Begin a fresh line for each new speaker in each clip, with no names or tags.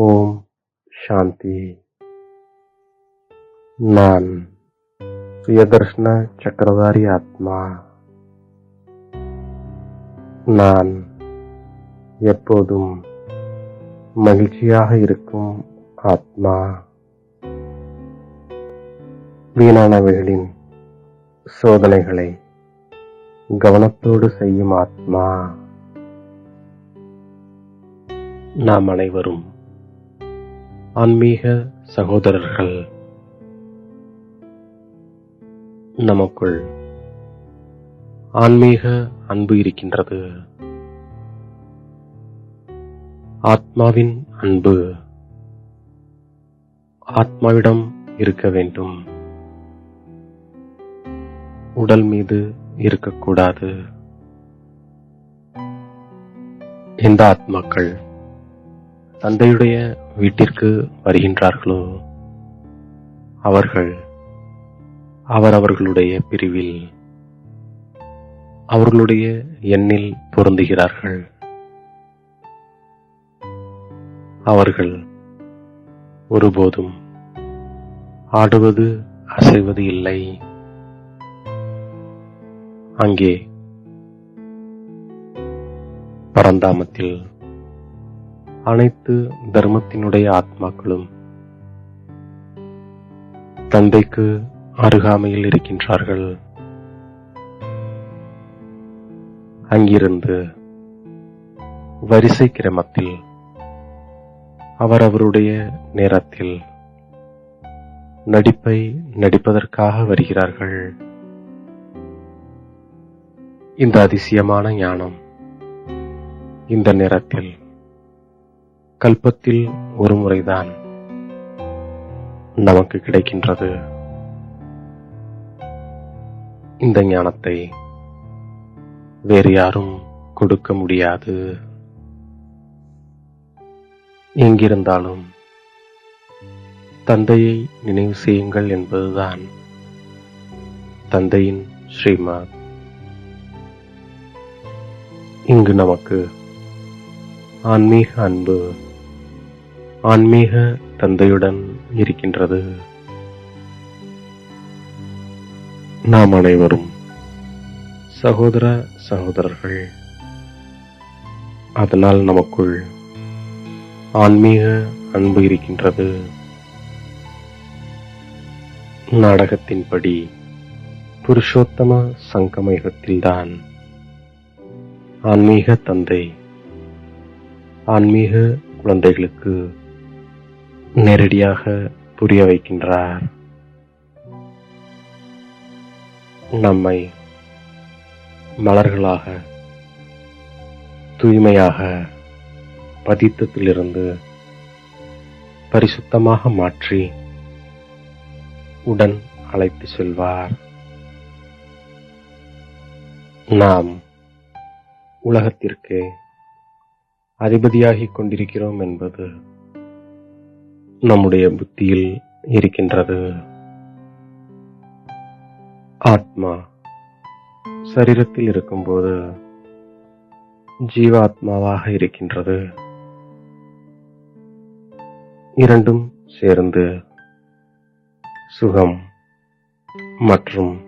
ஓம் சாந்தி நான் சுயதர்ஷன சக்கரதாரி ஆத்மா நான் எப்போதும் மகிழ்ச்சியாக இருக்கும் ஆத்மா. வீணானவைகளின் சோதனைகளை கவனத்தோடு செய்யும் ஆத்மா. நாம் அனைவரும் ஆன்மீக சகோதரர்கள் நமக்குள் ஆன்மீக அன்பு இருக்கின்றது. ஆத்மாவின் அன்பு ஆத்மாவிடம் இருக்க வேண்டும். உடல் மீது இருக்கக்கூடாது. எந்த ஆத்மாக்கள் தந்தையுடைய வீட்டிற்கு வருகின்றார்களோ? அவர்கள் அவரவர்களுடைய பிரிவில் அவர்களுடைய எண்ணில் பொருந்துகிறார்கள். அவர்கள் ஒருபோதும் ஆடுவது அசைவது இல்லை. அங்கே பரந்தாமத்தில் அனைத்து தர்மத்தினுடைய ஆத்மாக்களும் தந்தைக்கு அருகாமையில் இருக்கின்றார்கள். அங்கிருந்து வரிசை கிரமத்தில் அவரவருடைய நேரத்தில் நடிப்பை நடிப்பதற்காக வருகிறார்கள். இந்த அதிசயமான ஞானம் இந்த நேரத்தில் கல்பத்தில் ஒரு முறைதான் நமக்கு கிடைக்கின்றது. இந்த ஞானத்தை வேறு யாரும் கொடுக்க முடியாது. எங்கிருந்தாலும் தந்தையை நினைவு செய்யுங்கள் என்பதுதான் தந்தையின் ஸ்ரீமத். இங்கு நமக்கு ஆன்மீக அன்பு ஆன்மீக தந்தையுடன் இருக்கின்றது. நாம் அனைவரும் சகோதர சகோதரர்கள். அதனால் நமக்குள் ஆன்மீக அன்பு இருக்கின்றது. நாடகத்தின்படி புருஷோத்தம சங்கமயகத்தில்தான் ஆன்மீக தந்தை ஆன்மீக குழந்தைகளுக்கு நேரடியாக புரிய வைக்கின்றார். நம்மை மலர்களாக தூய்மையாக பதித்தத்திலிருந்து பரிசுத்தமாக மாற்றி உடன் அழைத்து செல்வார். நாம் உலகத்திற்கு அதிபதியாகிக் கொண்டிருக்கிறோம் என்பது நம்முடைய புத்தியில் இருக்கின்றது. ஆத்மா சரீரத்தில் இருக்கும்போது ஜீவாத்மாவாக இருக்கின்றது. இரண்டும் சேர்ந்து சுகம் மற்றும்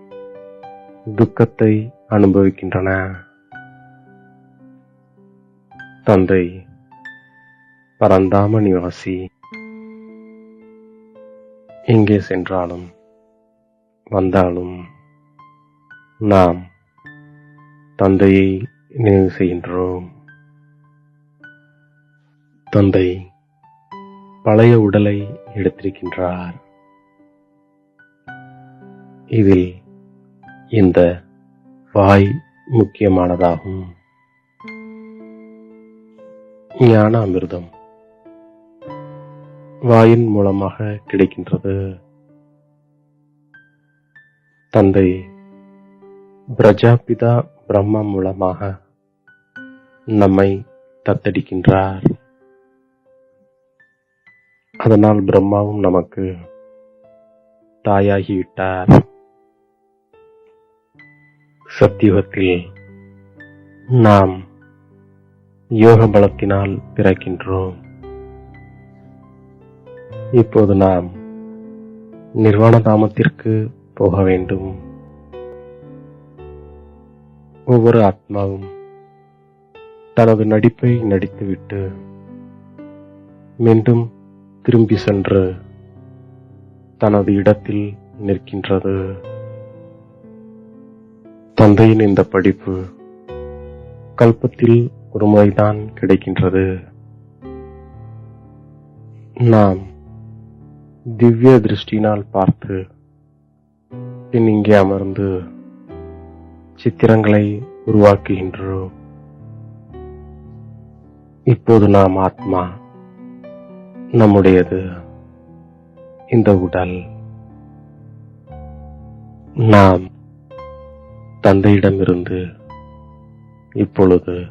துக்கத்தை அனுபவிக்கின்றன. தந்தை பரந்தாம நிவாசி. எங்கே சென்றாலும் வந்தாலும் நாம் தந்தையை நினைவு செய்கின்றோம். தந்தை பழைய உடலை எடுத்திருக்கின்றார். இதில் இந்த வாய் முக்கியமானதாகும். ஞான அமிர்தம் வாயின் மூலமாக கிடைக்கின்றது. தந்தை பிரஜாபிதா பிரம்மா மூலமாக நம்மை தத்தடிக்கின்றார். அதனால் பிரம்மாவும் நமக்கு தாயாகிவிட்டார். சத்தியுகத்தில் நாம் யோக பலத்தினால் பிறக்கின்றோம். இப்போது நாம் நிர்வாண தாமத்திற்கு போக வேண்டும். ஒவ்வொரு ஆத்மாவும் தனது நடிப்பை நடித்துவிட்டு மீண்டும் திரும்பி சென்று தனது இடத்தில் நிற்கின்றது. தந்தையின் இந்த படிப்பு கல்பத்தில் ஒருமுறைதான் கிடைக்கின்றது. நாம் திவ்ய திருஷ்டினால் பார்த்து பின் இங்கே அமர்ந்து சித்திரங்களை உருவாக்குகின்றோம் இப்போது நாம் ஆத்மா நம்முடையது இந்த உடல். நாம் தந்தையிடமிருந்து இப்பொழுது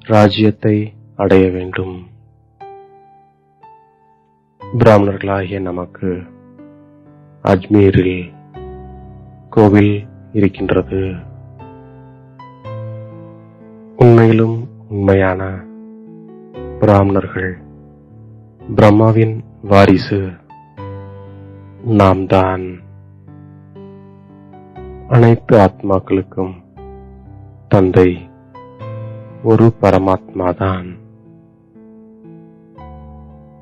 ராஜ்யத்தை அடைய வேண்டும். பிராமணர்களாகிய நமக்கு அஜ்மீரில் கோவில் இருக்கின்றது. உண்மையிலும் உண்மையான பிராமணர்கள் பிரம்மாவின் வாரிசு நாம் தான் அனைத்து ஆத்மாக்களுக்கும் தந்தை ஒரு பரமாத்மாதான்.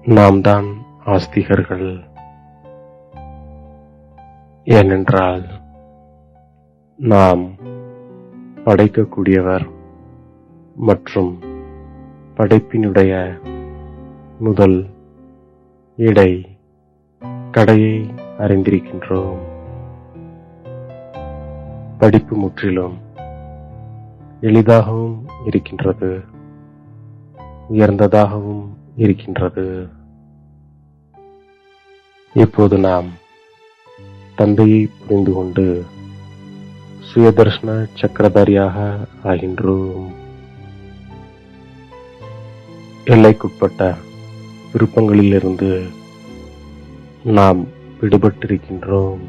நாம் தான் ஆஸ்திகர்கள். ஏனென்றால் நாம் படைக்கக்கூடியவர் மற்றும் படைப்பினுடைய முதல் இடை கடையை அறிந்திருக்கின்றோம். படிப்பு முற்றிலும் எளிதாகவும் இருக்கின்றது உயர்ந்ததாகவும் இருக்கின்றது. இப்போது நாம் தந்தையை புரிந்து கொண்டு சுயதர்ஷன சக்கரதாரியாக ஆகின்றோம். எல்லைக்குட்பட்ட விருப்பங்களிலிருந்து நாம் விடுபட்டிருக்கின்றோம்.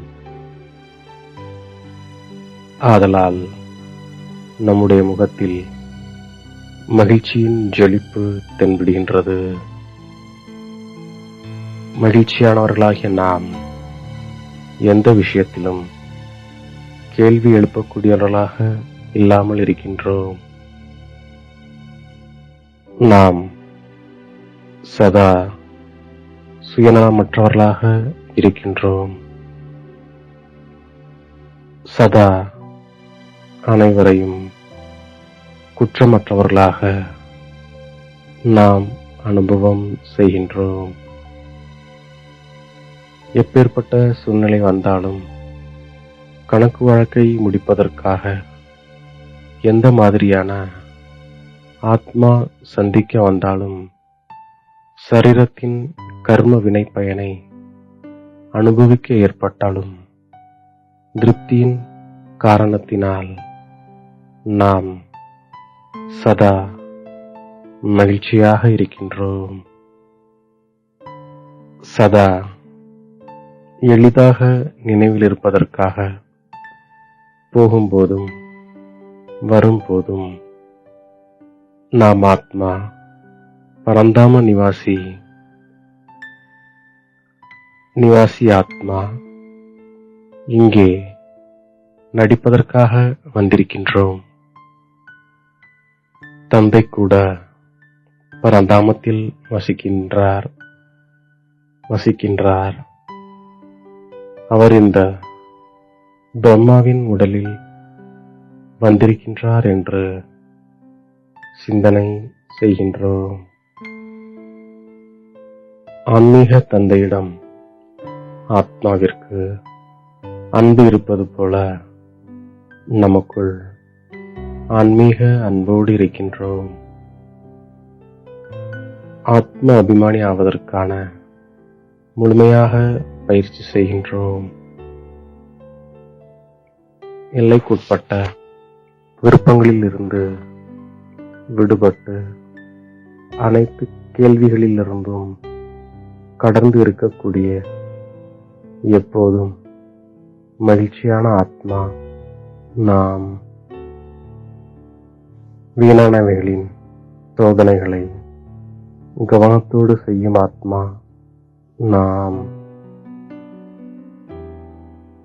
ஆதலால் நம்முடைய முகத்தில் மகிழ்ச்சியின் ஜொலிப்பு தென்படுகின்றது. மகிழ்ச்சியானவர்களாகிய நாம் எந்த விஷயத்திலும் கேள்வி எழுப்பக்கூடியவர்களாக இல்லாமல் இருக்கின்றோம். நாம் சதா சுயநலமற்றவர்களாக இருக்கின்றோம். சதா அனைவரையும் குற்றமற்றவர்களாக நாம் அனுபவம் செய்கின்றோம். எப்பேற்பட்ட சூழ்நிலை வந்தாலும் கணக்கு வழக்கை முடிப்பதற்காக எந்த மாதிரியான ஆத்மா சந்திக்க வந்தாலும் சரீரத்தின் கர்ம வினை பயனை அனுபவிக்க ஏற்பட்டாலும் திருப்தியின் காரணத்தினால் நாம் சதா மகிழ்ச்சியாக இருக்கின்றோம். சதா எளிதாக நினைவில் இருப்பதற்காக போகும்போதும் வரும்போதும் நாம் ஆத்மா பரந்தாம நிவாசி நிவாசி ஆத்மா இங்கே நடிப்பதற்காக வந்திருக்கின்றோம். தந்தை கூட பரந்தாமத்தில் வசிக்கின்றார் வசிக்கின்றார். அவர் இந்த பிரம்மாவின் உடலில் வந்திருக்கின்றார் என்று சிந்தனை செய்கின்றோம். ஆன்மீக தந்தையிடம் ஆத்மாவிற்கு அன்பு இருப்பது போல நமக்குள் ஆன்மீக அன்போடு இருக்கின்றோம். ஆத்ம அபிமானி ஆவதற்கான முழுமையாக பயிற்சி செய்கின்றோம். எல்லைக்குட்பட்ட விருப்பங்களில் இருந்து விடுபட்டு அனைத்து கேள்விகளிலிருந்தும் கடந்து இருக்கக்கூடிய எப்போதும் மகிழ்ச்சியான ஆத்மா நாம் வீணானவைகளின் சோதனைகளை கவனத்தோடு செய்யும் ஆத்மா நாம்.